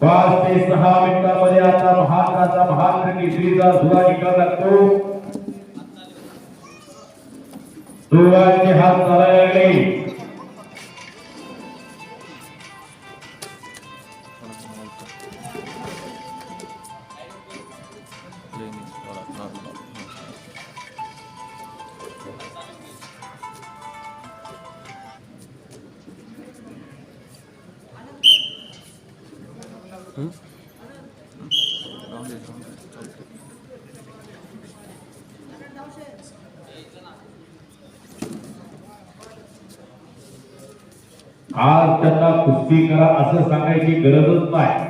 पाच ते सहा मिनिटांमध्ये आता महाराष्ट्राचा महाराष्ट्र केसरीचा धुरा निकाल लागतो. दोघांचे हात चालायला लागले. आज त्यांना कुस्ती करा असं सांगायची गरजच नाही.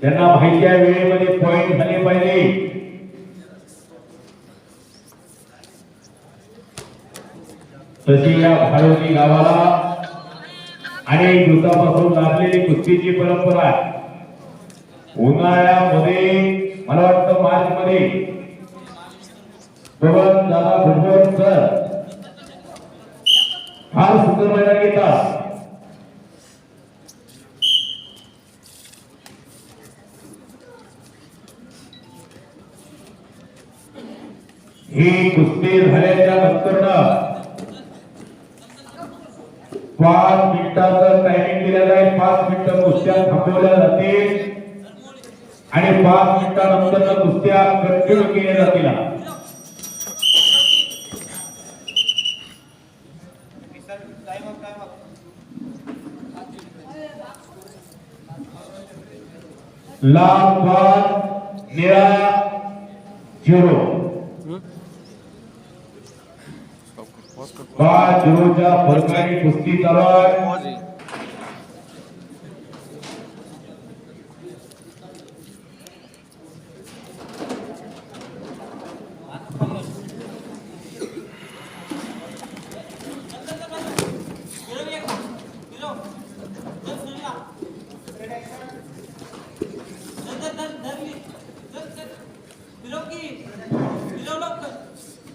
त्यांना माहिती वेळेमध्ये पॉइंट झाले पाहिजे. तशी या भाडोनी गावाला आणि दिवसापासून लागलेली कुस्तीची परंपरा. उन्हाळ्यामध्ये मला वाटतं मार्च मध्ये पवन दादा भुजबळ सर फार सुंदर मैदान घेतात ही कुस्ती झाल्याच्यानंतर पाच मिनिटाचं टायमिंग दिलेलं आहे. पाच मिनिटं कुस्त्या थांबवल्या जातील. आणि पाच मिनिटानंतर कुस्त्या कंटिन्यू केल्या जातील. लाल पाच निळा झिरो. पाच झिरोच्या फरकाने कुस्ती तलवार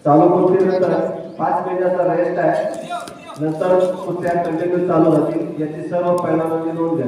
चालू कुस्तीनंतर पाच मिनिटाचा रेस्ट आहे. नंतर कुस्त्या कंटिन्यू चालू राहतील याची सर्व पैलवानांनी नोंद घ्या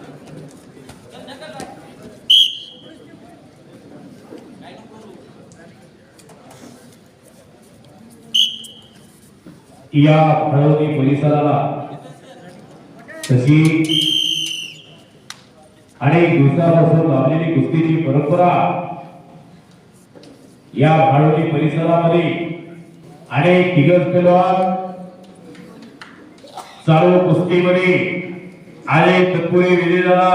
या हळवणी परिसराला तशी अनेक दिवसापासून लावलेली कुस्तीची परंपरा या भाडोली परिसरामध्ये अनेक दिग्गज पेलवान चालू कुस्तीमध्ये आले तत्पुरे विजेला